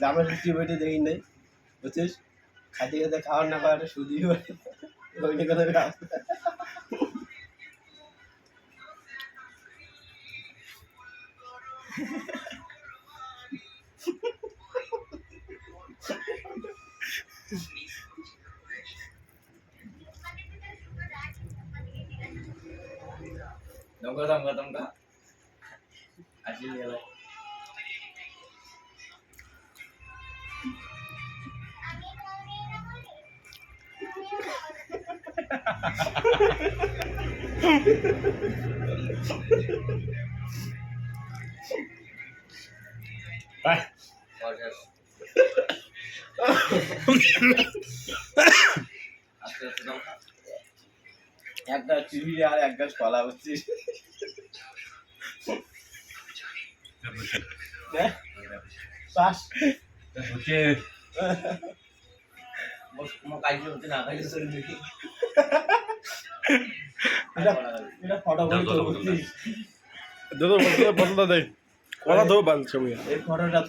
জামার ফিফটি বইটি দেখি নাই, বুঝছিস? খাইতে খেতে খাওয়ার না পাওয়ার সুদি ওইটা কথা কাজ দমকা দমকা দমকা। আসি গেল বাই আস্তে আস্তে দমকা একটা টিভি আর এক গাছ কলা বুঝছিস হ্যাঁ? না কাজ চলে দেখি এটা এটা ফটো বলতে বোতলটা দেয় কলা ধরো বাল ছবি এই ফটোটা তো